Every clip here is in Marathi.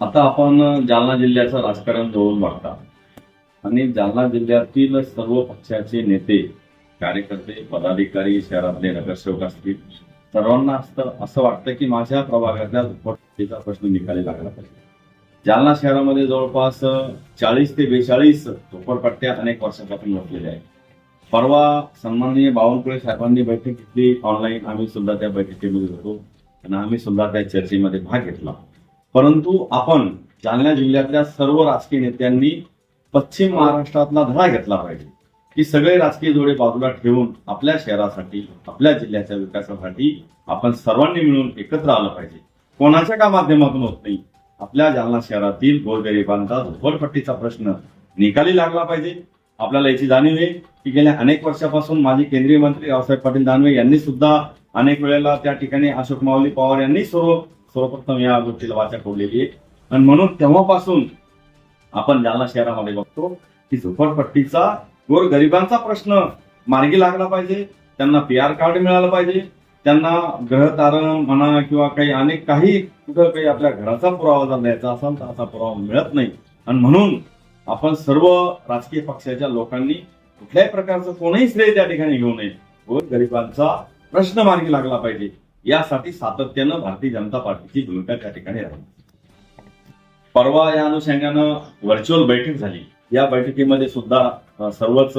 आता आपण जालना जिल्ह्याचं राजकारण जवळून बघता. आणि जालना जिल्ह्यातील सर्व पक्षाचे नेते कार्यकर्ते पदाधिकारी शहरातले नगरसेवक असतील सर्वांना असतं असं वाटतं की माझ्या प्रभागातल्या दुप्पटीचा प्रश्न निकाली लागला पाहिजे. जालना शहरामध्ये जवळपास चाळीस ते बेचाळीस झोपडपट्ट्या अनेक वर्षापासून लोटलेल्या आहेत. परवा सन्माननीय बावनकुळे साहेबांनी बैठक घेतली ऑनलाईन आम्ही सुद्धा त्या बैठकीमध्ये होतो. आणि आम्ही सुद्धा त्या चर्चेमध्ये भाग घेतला. परंतु आपण जालना जिल्ह्यातल्या सर्व राजकीय नेत्यांनी पश्चिम महाराष्ट्रातला धडा घेतला पाहिजे. की सगळे राजकीय जोडे बाजूला ठेवून आपल्या शहरासाठी आपल्या जिल्ह्याच्या विकासासाठी आपण सर्वांनी मिळून एकत्र आलं पाहिजे. कोणाच्या का माध्यमातून होत नाही? आपल्या जालना शहरातील गोरगरिबांचा झोपडपट्टीचा प्रश्न निकाली लागला पाहिजे. आपल्याला याची जाणीव आहे की गेल्या अनेक वर्षापासून माजी केंद्रीय मंत्री रावसाहेब पाटील दानवे यांनी सुद्धा अनेक वेळेला त्या ठिकाणी अशोक माऊली पवार यांनी सर्व सर्वप्रथम या गोष्टीला वाचा ठेवलेली आहे. आणि म्हणून तेव्हापासून आपण जालना शहरामध्ये बघतो की झोपडपट्टीचा गोर गरिबांचा प्रश्न मार्गी लागला पाहिजे त्यांना पी आर कार्ड मिळालं पाहिजे त्यांना ग्रहतारण म्हणा किंवा काही अनेक काही कुठं काही आपल्या घराचा पुरावा जर द्यायचा असेल तर असा पुरावा मिळत नाही. आणि म्हणून आपण सर्व राजकीय पक्षाच्या लोकांनी कुठल्याही प्रकारचं कोणीही श्रेय त्या ठिकाणी घेऊ नये. व गरिबांचा प्रश्न मार्गी लागला पाहिजे. यासाठी सातत्यानं भारतीय जनता पार्टीची भूमिका त्या ठिकाणी राहिली परवा या अनुषंगानं व्हर्च्युअल बैठक झाली. या बैठकीमध्ये सुद्धा सर्वच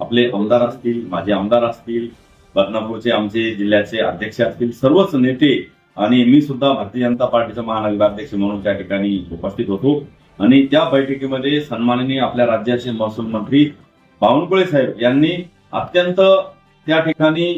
आपले आमदार असतील माझे आमदार असतील बदनापूरचे आमचे जिल्ह्याचे अध्यक्ष असतील सर्वच नेते आणि मी सुद्धा भारतीय जनता पार्टीचा महानगराध्यक्ष म्हणून त्या ठिकाणी उपस्थित होतो. आणि त्या बैठकीमध्ये सन्माननीय आपल्या राज्याचे महसूल मंत्री बावनकुळे साहेब यांनी अत्यंत त्या ठिकाणी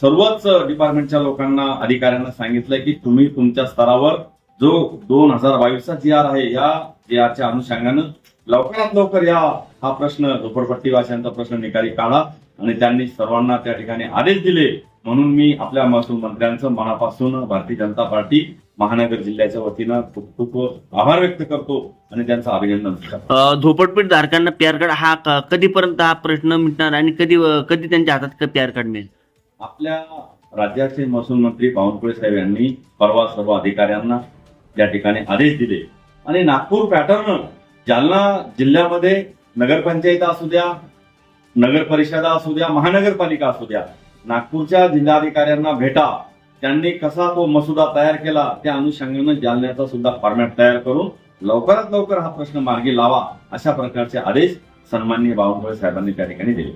सर्वच डिपार्टमेंटच्या लोकांना अधिकाऱ्यांना सांगितलंय की तुम्ही तुमच्या स्तरावर जो दोन हजार बावीसचा जी आर आहे या जी आरच्या अनुषंगानं लवकरात लवकर या हा प्रश्न झोपडपट्टीवासियांचा प्रश्न निकाली काढा. आणि त्यांनी सर्वांना त्या ठिकाणी आदेश दिले. म्हणून मी आपल्या महसूल मंत्र्यांचं मनापासून भारतीय जनता पार्टी महानगर जिल्ह्याच्या वतीनं खूप खूप आभार व्यक्त करतो आणि त्यांचं अभिनंदन झोपडपट्टी धारकांना पीआर कार्ड हा कधीपर्यंत हा प्रश्न मिटणार आणि कधी कधी त्यांच्या हातात पीआर कार्ड मिळेल? आपल्या राज्याचे महसूल मंत्री बावनकुळे साहेब यांनी परवा सर्व अधिकाऱ्यांना या ठिकाणी आदेश दिले. आणि नागपूर पॅटर्न जालना जिल्ह्यामध्ये नगरपंचायत असू द्या नगर परिषदा असू द्या महानगरपालिका असू द्या नागपूरच्या जिल्हाधिकाऱ्यांना भेटा. त्यांनी कसा तो मसुदा तयार केला त्या अनुषंगानं जालन्याचा सुद्धा फॉर्मॅट तयार करून लवकरात लवकर हा प्रश्न मार्गी लावा अशा प्रकारचे आदेश सन्माननीय बावनकुळे साहेबांनी त्या ठिकाणी दिले.